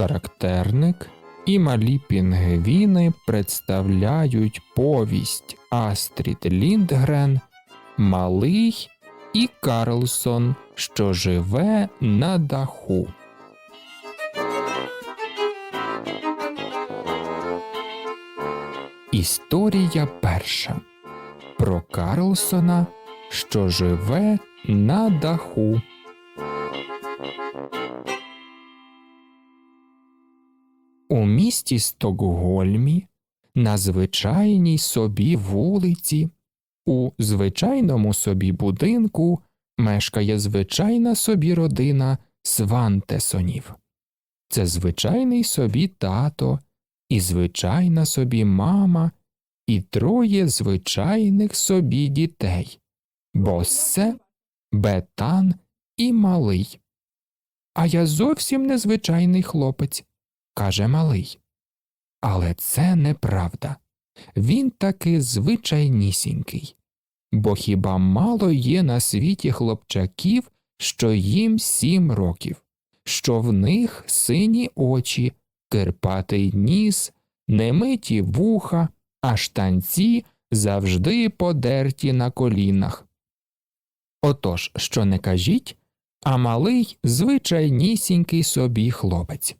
Характерник і малі пінгвіни представляють повість Астрід Ліндгрен, Малий і Карлсон, що живе на даху. Історія перша про Карлсона, що живе на даху. У місті Стокгольмі на звичайній собі вулиці, у звичайному собі будинку мешкає звичайна собі родина Свантесонів. Це звичайний собі тато і звичайна собі мама, і троє звичайних собі дітей Боссе, Бетан і малий. А я зовсім незвичайний хлопець, каже малий. Але це неправда. Він таки звичайнісінький. Бо хіба мало є на світі хлопчаків, що їм сім років, що в них сині очі, кирпатий ніс, немиті вуха, а штанці завжди подерті на колінах. Отож, що не кажіть, а малий звичайнісінький собі хлопець.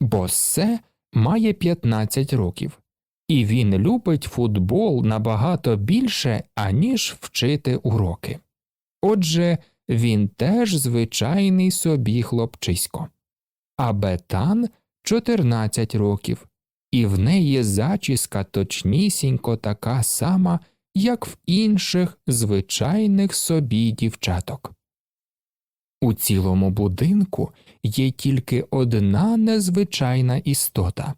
Боссе має 15 років, і він любить футбол набагато більше, аніж вчити уроки. Отже, він теж звичайний собі хлопчисько. А Бетан 14 років, і в неї зачіска точнісінько така сама, як в інших звичайних собі дівчаток. У цілому будинку є тільки одна незвичайна істота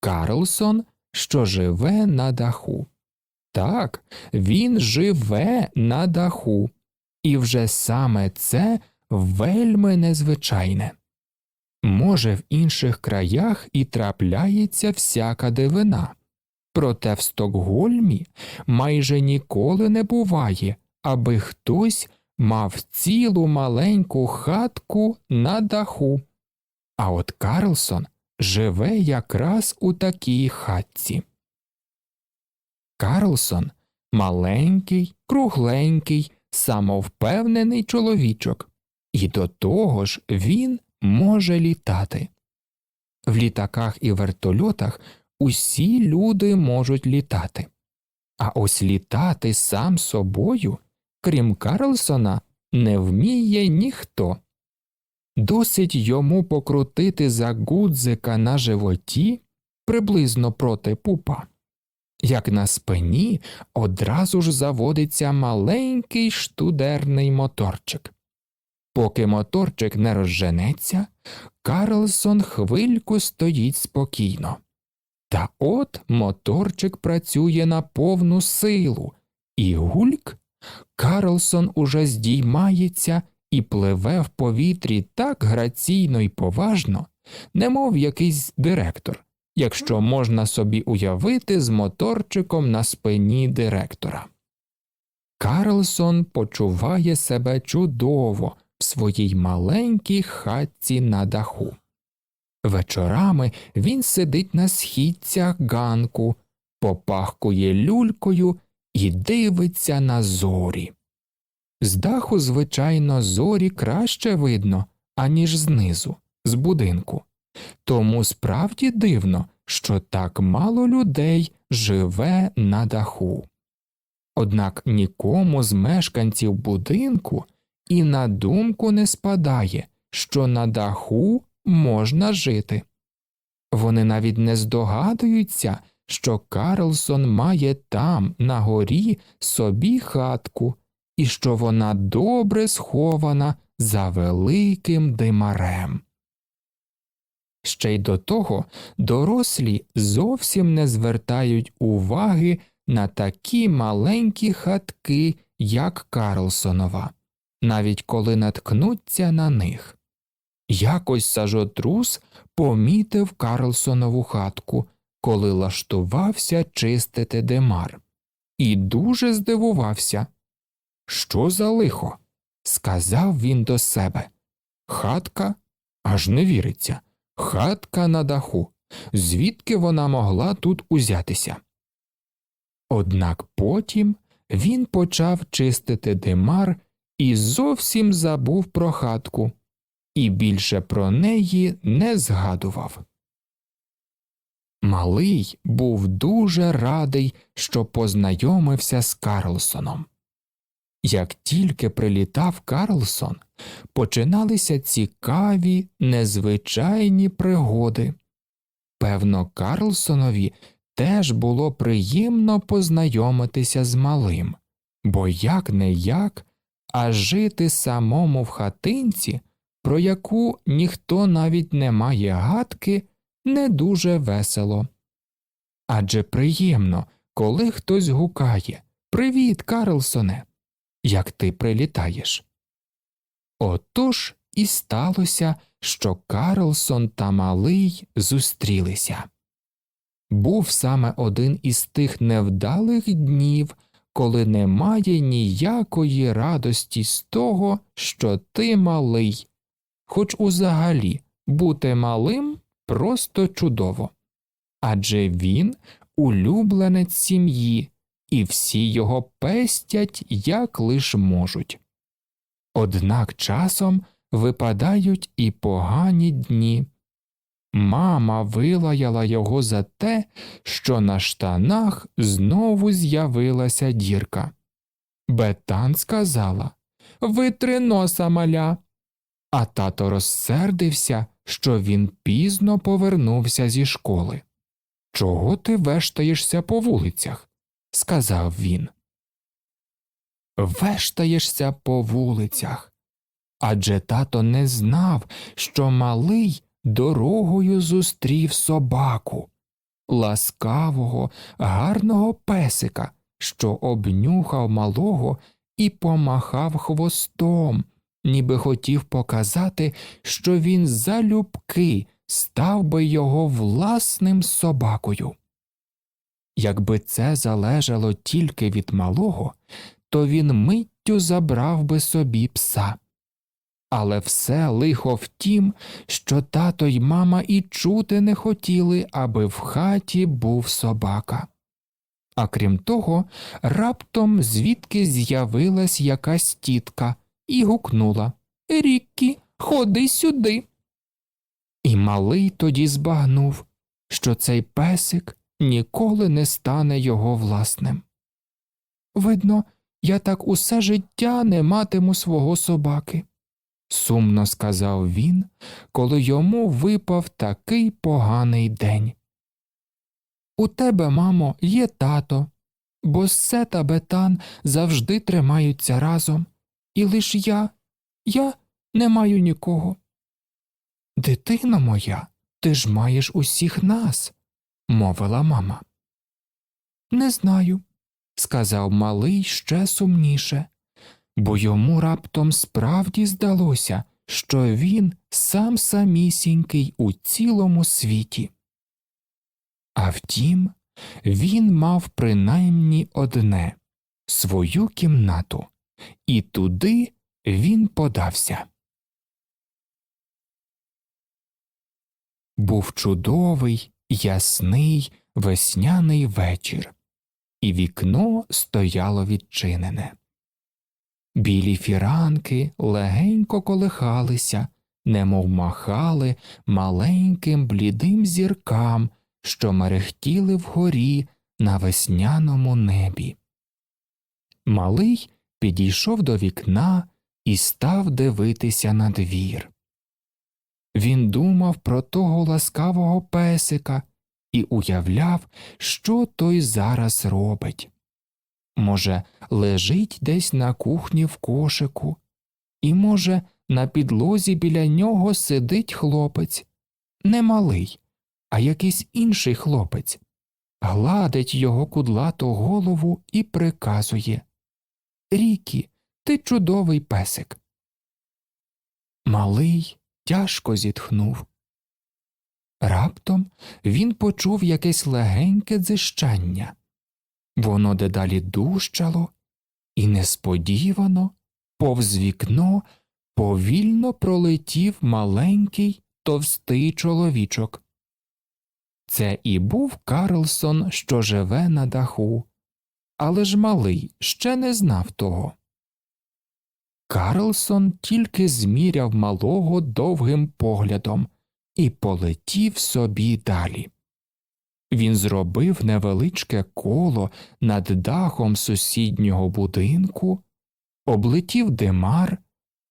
Карлсон, що живе на даху. Так, він живе на даху, і вже саме це вельми незвичайне. Може, в інших краях і трапляється всяка дивина, проте в Стокгольмі майже ніколи не буває, аби хтось мав цілу маленьку хатку на даху. А от Карлсон живе якраз у такій хатці. Карлсон маленький, кругленький, самовпевнений чоловічок, і до того ж він може літати. В літаках і вертольотах усі люди можуть літати, а ось літати сам собою, крім Карлсона, не вміє ніхто. Досить йому покрутити за гудзика на животі приблизно проти пупа, як на спині одразу ж заводиться маленький штудерний моторчик. Поки моторчик не розженеться, Карлсон хвильку стоїть спокійно. Та от моторчик працює на повну силу, і гульк Карлсон уже здіймається і пливе в повітрі так граційно і поважно, немов якийсь директор, якщо можна собі уявити з моторчиком на спині директора. Карлсон почуває себе чудово в своїй маленькій хатці на даху. Вечорами він сидить на східцях ганку, попахкує люлькою і дивиться на зорі. З даху, звичайно, зорі краще видно, аніж знизу, з будинку. Тому справді дивно, що так мало людей живе на даху. Однак нікому з мешканців будинку і на думку не спадає, що на даху можна жити. Вони навіть не здогадуються, що Карлсон має там, на горі, собі хатку, і що вона добре схована за великим димарем. Ще й до того дорослі зовсім не звертають уваги на такі маленькі хатки, як Карлсонова, навіть коли наткнуться на них. Якось сажотрус помітив Карлсонову хатку, коли лаштувався чистити демар, і дуже здивувався. Що за лихо? сказав він до себе. Хатка аж не віриться, хатка на даху. Звідки вона могла тут узятися? Однак потім він почав чистити димар і зовсім забув про хатку, і більше про неї не згадував. Малий був дуже радий, що познайомився з Карлсоном. Як тільки прилітав Карлсон, починалися цікаві, незвичайні пригоди. Певно, Карлсонові теж було приємно познайомитися з малим, бо як не як, а жити самому в хатинці, про яку ніхто навіть не має гадки, не дуже весело. Адже приємно, коли хтось гукає Привіт, Карлсоне! Як ти прилітаєш. Отож і сталося, що Карлсон та малий зустрілися. Був саме один із тих невдалих днів, коли немає ніякої радості з того, що ти малий, хоч узагалі бути малим просто чудово. Адже він улюбленець сім'ї, і всі його пестять як лиш можуть. Однак часом випадають і погані дні. Мама вилаяла його за те, що на штанах знову з'явилася дірка. Бетан сказала Витри носа маля. А тато розсердився, що він пізно повернувся зі школи. Чого ти вештаєшся по вулицях? сказав він. Вештаєшся по вулицях. Адже тато не знав, що малий дорогою зустрів собаку, ласкавого, гарного песика, що обнюхав малого і помахав хвостом, ніби хотів показати, що він залюбки став би його власним собакою. Якби це залежало тільки від малого, то він миттю забрав би собі пса. Але все лихо в тім, що тато й мама і чути не хотіли, аби в хаті був собака. А крім того, раптом звідки з'явилась якась тітка і гукнула Ріккі, ходи сюди. І малий тоді збагнув, що цей песик ніколи не стане його власним. Видно, я так усе життя не матиму свого собаки, сумно сказав він, коли йому випав такий поганий день. У тебе, мамо, є тато, бо Се та Бетан завжди тримаються разом, і лиш я, я не маю нікого. Дитино моя, ти ж маєш усіх нас, мовила мама. Не знаю, сказав малий ще сумніше, бо йому раптом справді здалося, що він сам самісінький у цілому світі. А втім, він мав принаймні одне свою кімнату, і туди він подався. Був чудовий, ясний весняний вечір, і вікно стояло відчинене. Білі фіранки легенько колихалися, немов махали маленьким блідим зіркам, що мерехтіли вгорі на весняному небі. Малий підійшов до вікна і став дивитися на двір. Він думав про того ласкавого песика і уявляв, що той зараз робить. Може, лежить десь на кухні в кошику, і, може, на підлозі біля нього сидить хлопець, не малий, а якийсь інший хлопець, гладить його кудлату голову і приказує Рікі, ти чудовий песик. Малий тяжко зітхнув. Раптом він почув якесь легеньке дзищання. Воно дедалі дужчало, і несподівано, повз вікно, повільно пролетів маленький товстий чоловічок. Це і був Карлсон, що живе на даху, але ж малий ще не знав того. Карлсон тільки зміряв малого довгим поглядом і полетів собі далі. Він зробив невеличке коло над дахом сусіднього будинку, облетів димар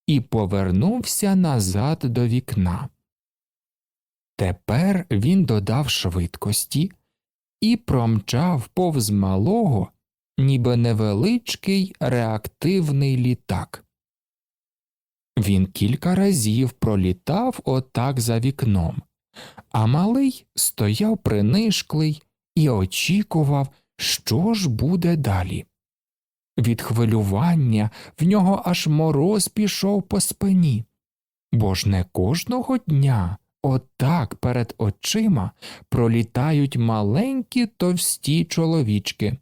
і повернувся назад до вікна. Тепер він додав швидкості і промчав повз малого, ніби невеличкий реактивний літак. Він кілька разів пролітав отак за вікном, а малий стояв принишклий і очікував, що ж буде далі. Від хвилювання в нього аж мороз пішов по спині, бо ж не кожного дня отак перед очима пролітають маленькі товсті чоловічки.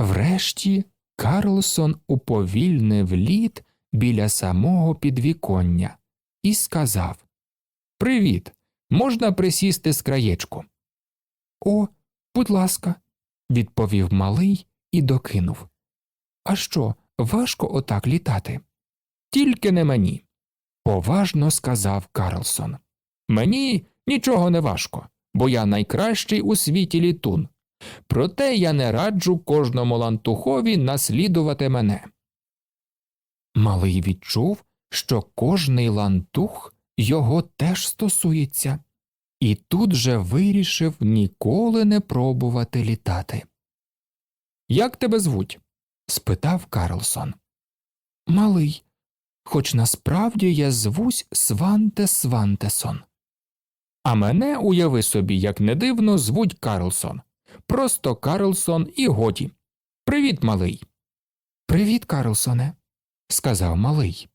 Врешті Карлсон уповільнив лід біля самого підвіконня і сказав Привіт, можна присісти з краєчку. О, будь ласка, відповів малий і докинув. А що, важко отак літати? Тільки не мені, поважно сказав Карлсон. Мені нічого не важко, бо я найкращий у світі літун. Проте я не раджу кожному лантухові наслідувати мене. Малий відчув, що кожний лантух його теж стосується, і тут же вирішив ніколи не пробувати літати. Як тебе звуть? спитав Карлсон. Малий, хоч насправді я звусь Сванте Свантесон. А мене, уяви собі, як не дивно, звуть Карлсон. Просто Карлсон і годі. Привіт, малий. Привіт, Карлсоне, сказав малий.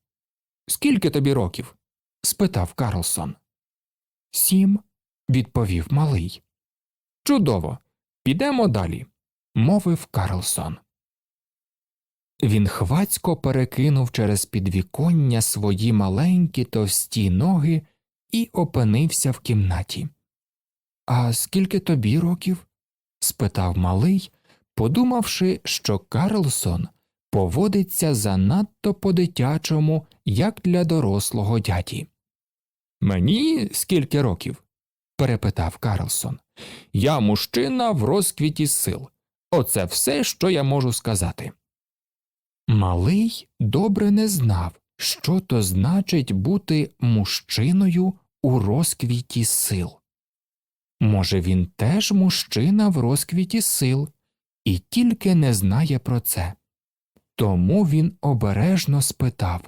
Скільки тобі років? спитав Карлсон. Сім, відповів малий. Чудово. Підемо далі, мовив Карлсон. Він хвацько перекинув через підвіконня свої маленькі товсті ноги і опинився в кімнаті. А скільки тобі років? Спитав малий, подумавши, що Карлсон поводиться занадто по дитячому, як для дорослого дяді. Мені скільки років? перепитав Карлсон. Я мужчина в розквіті сил. Оце все, що я можу сказати. Малий добре не знав, що то значить бути мужчиною у розквіті сил. Може, він теж мужчина в розквіті сил і тільки не знає про це. Тому він обережно спитав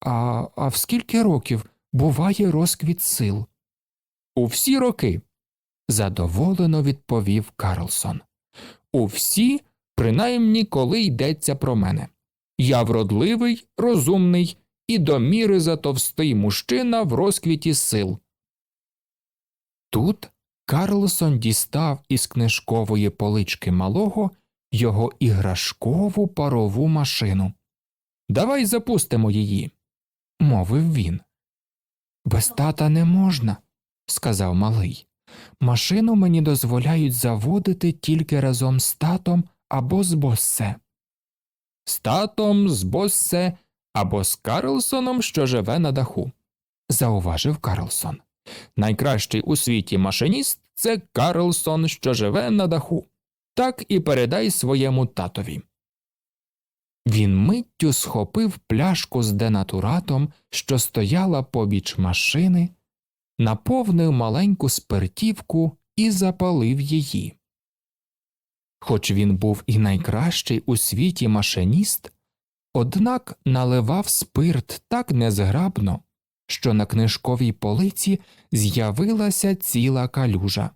А, а в скільки років буває розквіт сил? У всі роки, задоволено відповів Карлсон. У всі, принаймні, коли йдеться про мене. Я вродливий, розумний і до міри затовстий мужчина в розквіті сил. Тут Карлсон дістав із книжкової полички малого його іграшкову парову машину. Давай запустимо її, мовив він. Без тата не можна, сказав малий. Машину мені дозволяють заводити тільки разом з татом або з боссе. З татом, з боссе або з Карлсоном, що живе на даху, зауважив Карлсон. Найкращий у світі машиніст це Карлсон, що живе на даху. Так і передай своєму татові. Він миттю схопив пляшку з денатуратом, що стояла побіч машини, наповнив маленьку спиртівку і запалив її. Хоч він був і найкращий у світі машиніст, однак наливав спирт так незграбно, що на книжковій полиці з'явилася ціла калюжа.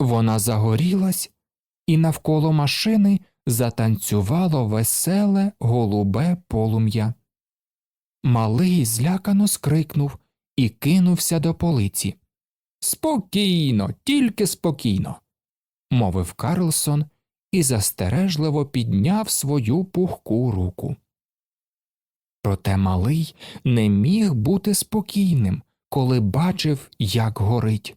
Вона загорілась, і навколо машини затанцювало веселе голубе полум'я. Малий злякано скрикнув і кинувся до полиці. Спокійно, тільки спокійно, мовив Карлсон і застережливо підняв свою пухку руку. Проте малий не міг бути спокійним, коли бачив, як горить.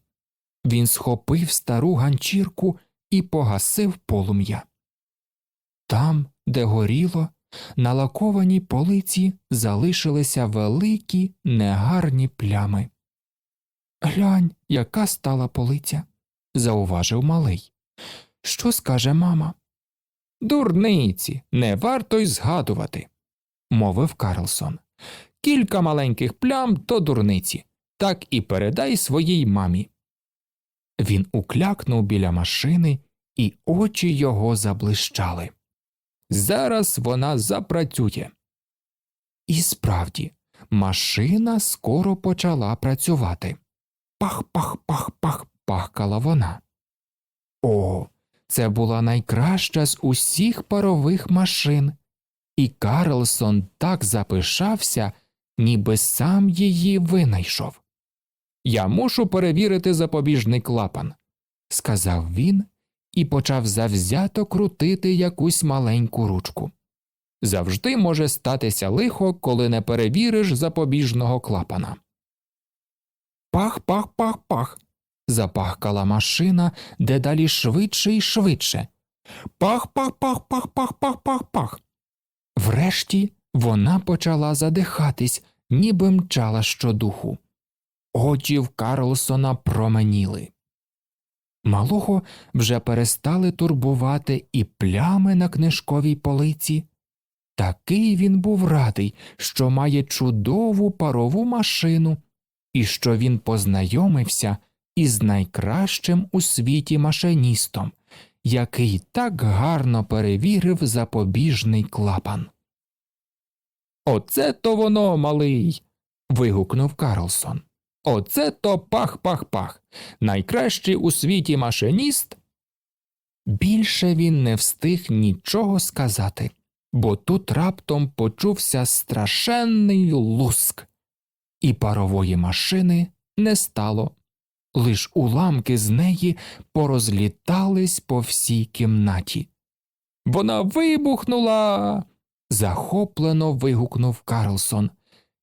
Він схопив стару ганчірку і погасив полум'я. Там, де горіло, на лакованій полиці залишилися великі негарні плями. Глянь, яка стала полиця, зауважив малий. Що скаже мама? Дурниці, не варто й згадувати, мовив Карлсон. Кілька маленьких плям то дурниці, так і передай своїй мамі. Він уклякнув біля машини, і очі його заблищали. Зараз вона запрацює. І справді, машина скоро почала працювати. Пах-пах-пах-пах пахкала вона. О, це була найкраща з усіх парових машин, і Карлсон так запишався, ніби сам її винайшов. Я мушу перевірити запобіжний клапан, сказав він і почав завзято крутити якусь маленьку ручку. Завжди може статися лихо, коли не перевіриш запобіжного клапана. Пах, пах, пах, пах. Запахкала машина дедалі швидше і швидше. Пах, пах, пах, пах, пах, пах, пах, пах. Врешті вона почала задихатись, ніби мчала щодуху. Очі в Карлсона променіли. Малого вже перестали турбувати і плями на книжковій полиці. Такий він був радий, що має чудову парову машину, і що він познайомився із найкращим у світі машиністом, який так гарно перевірив запобіжний клапан. Оце то воно, малий. вигукнув Карлсон. Оце то пах-пах-пах. Найкращий у світі машиніст. Більше він не встиг нічого сказати, бо тут раптом почувся страшенний луск, і парової машини не стало. Лиш уламки з неї порозлітались по всій кімнаті. Вона вибухнула. захоплено вигукнув Карлсон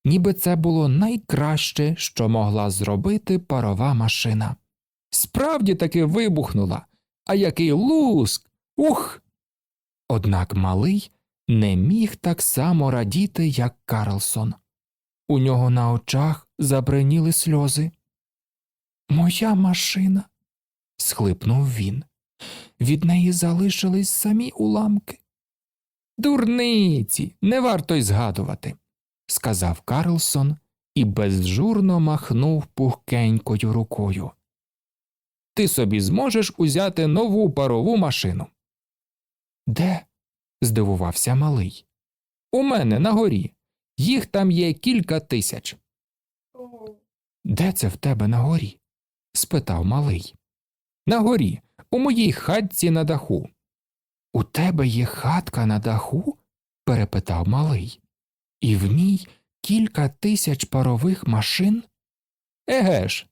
ніби це було найкраще, що могла зробити парова машина. Справді таки вибухнула, а який луск. Ух. Однак малий не міг так само радіти, як Карлсон. У нього на очах забриніли сльози. Моя машина. схлипнув він. Від неї залишились самі уламки. Дурниці, не варто й згадувати сказав Карлсон і безжурно махнув пухкенькою рукою. Ти собі зможеш узяти нову парову машину. Де? здивувався малий. У мене на горі. Їх там є кілька тисяч. Де це в тебе на горі? Спитав малий. На горі, у моїй хатці на даху. У тебе є хатка на даху? перепитав малий і в ній кілька тисяч парових машин? Еге ж,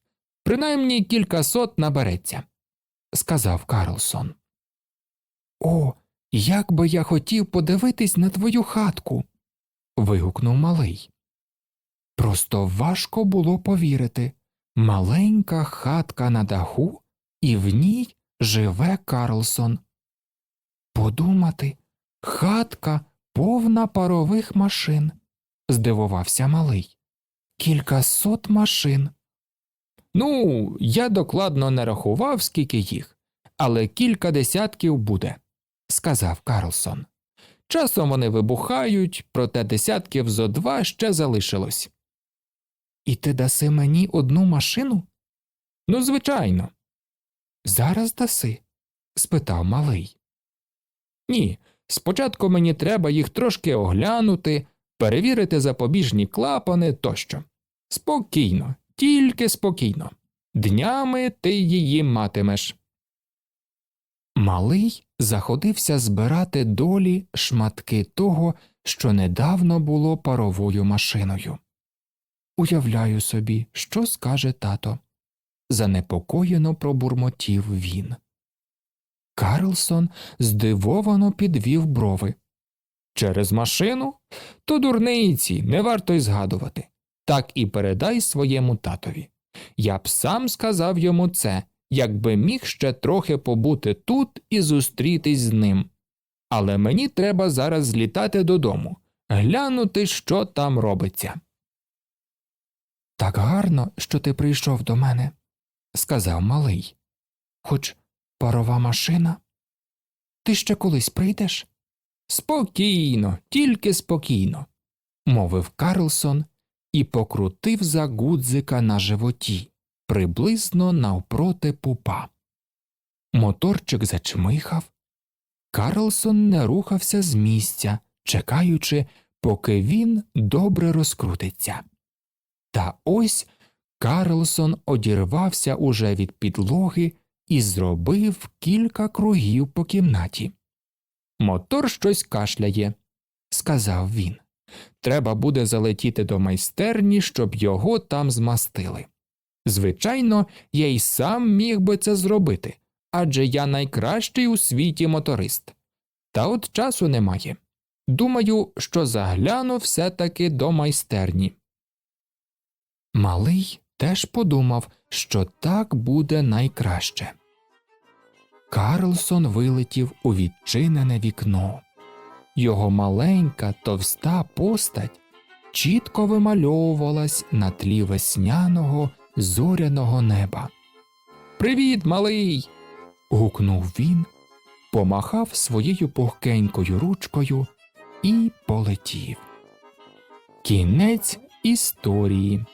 принаймні кілька сот набереться, сказав Карлсон. О, як би я хотів подивитись на твою хатку. вигукнув малий. Просто важко було повірити маленька хатка на даху, і в ній живе Карлсон. Подумати, хатка повна парових машин, здивувався малий. Кількасот машин. Ну, я докладно не рахував, скільки їх, але кілька десятків буде, сказав Карлсон. Часом вони вибухають, проте десятків зо два ще залишилось. І ти даси мені одну машину? Ну, звичайно. Зараз даси? спитав малий. Ні, Спочатку мені треба їх трошки оглянути, перевірити запобіжні клапани тощо. Спокійно, тільки спокійно. Днями ти її матимеш. Малий заходився збирати долі шматки того, що недавно було паровою машиною. Уявляю собі, що скаже тато. Занепокоєно пробурмотів він. Карлсон здивовано підвів брови. Через машину? То дурниці, не варто й згадувати. Так і передай своєму татові. Я б сам сказав йому це, якби міг ще трохи побути тут і зустрітись з ним. Але мені треба зараз злітати додому, глянути, що там робиться. Так гарно, що ти прийшов до мене, сказав малий. Хоч парова машина. Ти ще колись прийдеш? Спокійно, тільки спокійно, мовив Карлсон і покрутив за гудзика на животі, приблизно навпроти пупа. Моторчик зачмихав. Карлсон не рухався з місця, чекаючи, поки він добре розкрутиться. Та ось Карлсон одірвався уже від підлоги і зробив кілька кругів по кімнаті. Мотор щось кашляє, сказав він. Треба буде залетіти до майстерні, щоб його там змастили. Звичайно, я й сам міг би це зробити, адже я найкращий у світі моторист. Та от часу немає. Думаю, що загляну все таки до майстерні. Малий теж подумав, що так буде найкраще. Карлсон вилетів у відчинене вікно. Його маленька товста постать чітко вимальовувалась на тлі весняного зоряного неба. Привіт, малий. гукнув він, помахав своєю пухкенькою ручкою і полетів. Кінець історії.